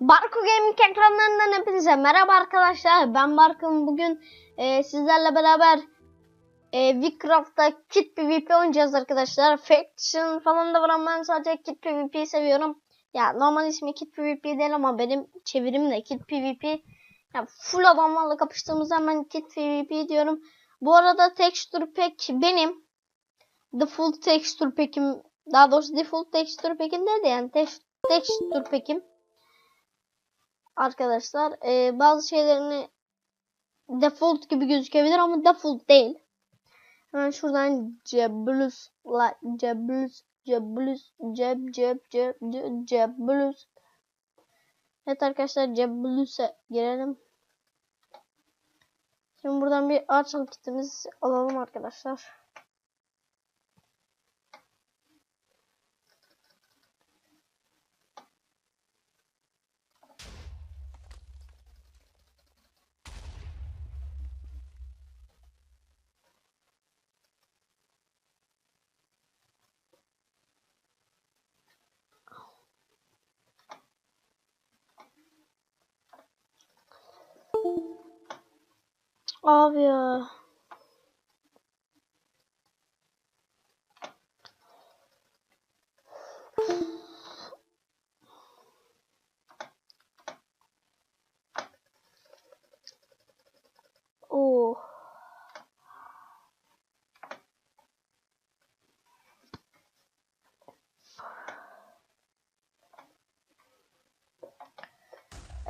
Barko Gaming ekranlarından hepinize merhaba arkadaşlar. Ben Barkın. Bugün e, sizlerle beraber e, Witcraft'ta Kit PvP oynayacağız arkadaşlar. Faction falan da var ama ben sadece Kit PvP'yi seviyorum. Ya normal ismi Kit PvP değil ama benim çevirim de Kit PvP. Ya full adamlarla kapıştığımızda hemen Kit PvP diyorum. Bu arada texture pack benim. Default texture pack'im daha doğrusu default texture pack'im değil de yani tex- texture pack'im arkadaşlar. Ee, bazı şeylerini default gibi gözükebilir ama default değil. Hemen şuradan Ceblus, la, Ceblus, Ceblus, Ceb, Ceb, Ceb, Ce- Ceblus. Evet arkadaşlar Ceblus'a girelim. Şimdi buradan bir Archel kitimizi alalım arkadaşlar. Abi ya.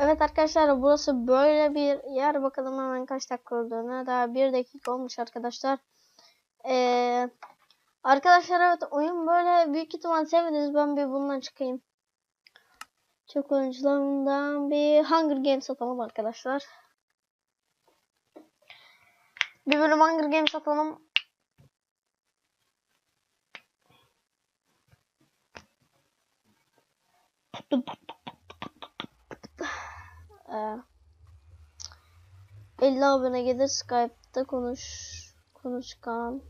Evet arkadaşlar burası böyle bir yer. Bakalım hemen kaç dakika olduğuna. Daha bir dakika olmuş arkadaşlar. Ee, arkadaşlar evet oyun böyle büyük ihtimal sevdiniz. Ben bir bundan çıkayım. Çok oyuncularından bir Hunger Games atalım arkadaşlar. Bir bölüm Hunger Games atalım. Ee, 50 abone gelir Skype'da konuş konuşkan.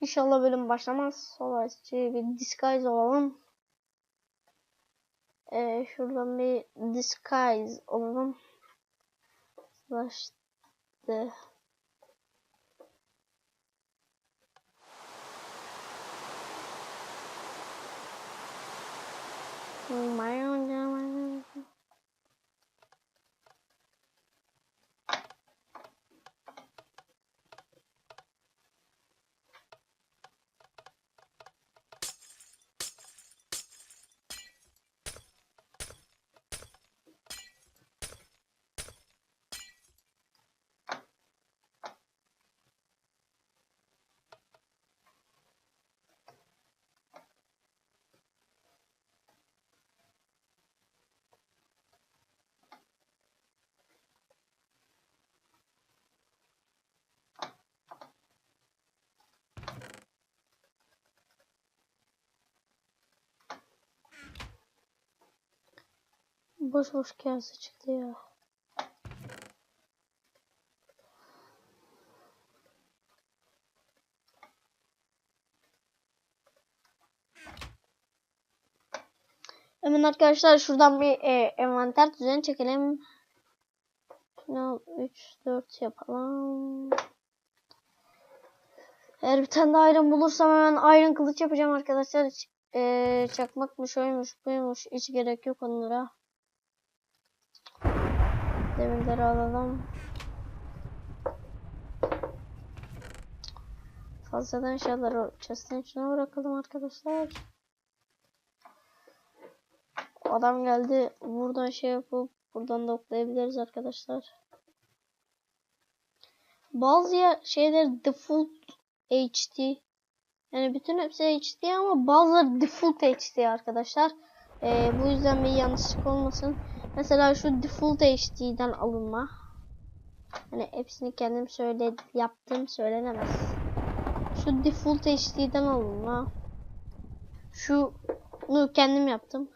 İnşallah bölüm başlamaz. Savaşçı bir disguise olalım. Ee, şuradan bir disguise olalım. 嗯，没有，没有 Boş boş kase çıktı ya. Hemen arkadaşlar şuradan bir e, envanter düzeni çekelim. Final 3 4 yapalım. Eğer bir tane daha iron bulursam hemen iron kılıç yapacağım arkadaşlar. Hiç, e, çakmakmış, oymuş, buymuş. Hiç gerek yok onlara. Demirleri alalım. Fazladan eşyaları chest'in içine bırakalım arkadaşlar. Adam geldi. Buradan şey yapıp buradan da oklayabiliriz arkadaşlar. Bazı şeyler default HD. Yani bütün hepsi HD ama bazıları default HD arkadaşlar. Ee, bu yüzden bir yanlışlık olmasın. Mesela şu default HD'den alınma. Hani hepsini kendim söyle yaptım söylenemez. Şu default HD'den alınma. Şunu kendim yaptım.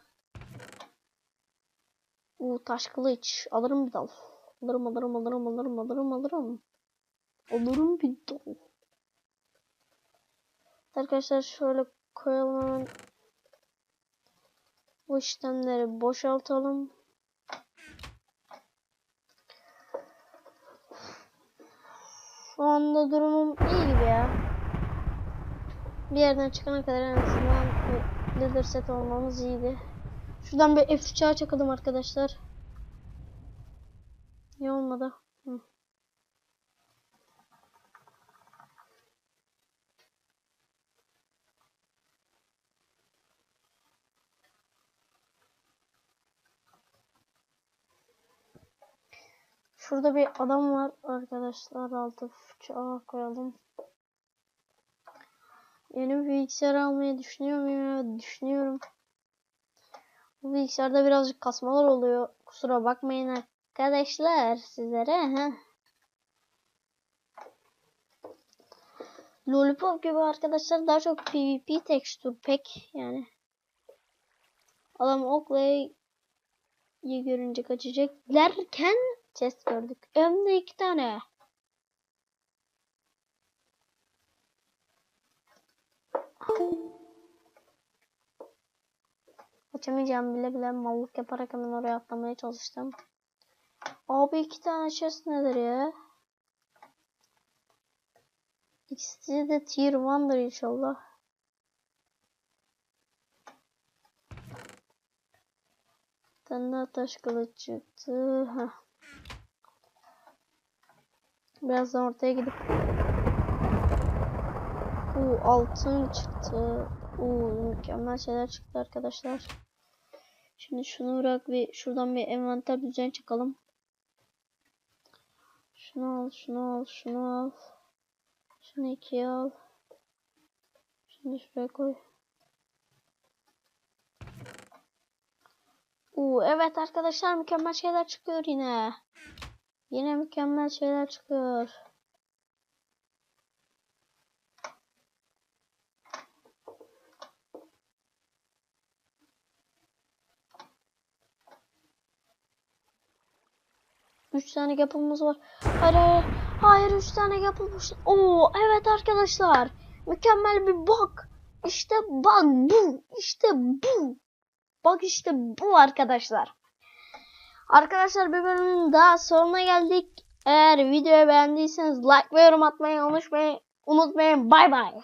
Bu taş kılıç. Alırım bir dal. Alırım alırım alırım alırım alırım alırım. Alırım bir dal. Arkadaşlar şöyle koyalım. Bu işlemleri boşaltalım. Anda durumum iyi gibi ya. Bir yerden çıkana kadar en azından leader set olmamız iyiydi. Şuradan bir F3'e çakalım arkadaşlar. Niye olmadı? Hı. Şurada bir adam var arkadaşlar. Altı çağa koyalım. Yeni bir bilgisayar almayı düşünüyor muyum? Evet, düşünüyorum. Bu bilgisayarda birazcık kasmalar oluyor. Kusura bakmayın arkadaşlar sizlere. Heh. Lollipop gibi arkadaşlar daha çok PvP tekstür pek yani. Adam oklayı görünce kaçacak derken chest gördük. Hem de iki tane. Kaçamayacağım bile bile mallık yaparak hemen oraya atlamaya çalıştım. Abi iki tane chest nedir ya? İkisi de tier 1'dır inşallah. Daha taş kılıç çıktı. Heh. Birazdan ortaya gidip Uuu altın çıktı. Uuu mükemmel şeyler çıktı arkadaşlar. Şimdi şunu bırak bir şuradan bir envanter düzen çıkalım. Şunu al, şunu al, şunu al. Şunu ikiye al. Şimdi şuraya koy. Uuu evet arkadaşlar mükemmel şeyler çıkıyor yine. Yine mükemmel şeyler çıkıyor. Üç tane yapımız var. Hayır hayır. Hayır üç tane yapılmış. Oo evet arkadaşlar. Mükemmel bir bug. İşte bug bu. İşte bu. Bak işte bu arkadaşlar. Arkadaşlar bir bölümün daha sonuna geldik. Eğer videoyu beğendiyseniz like ve yorum atmayı unutmayın. Unutmayın. Bay bay.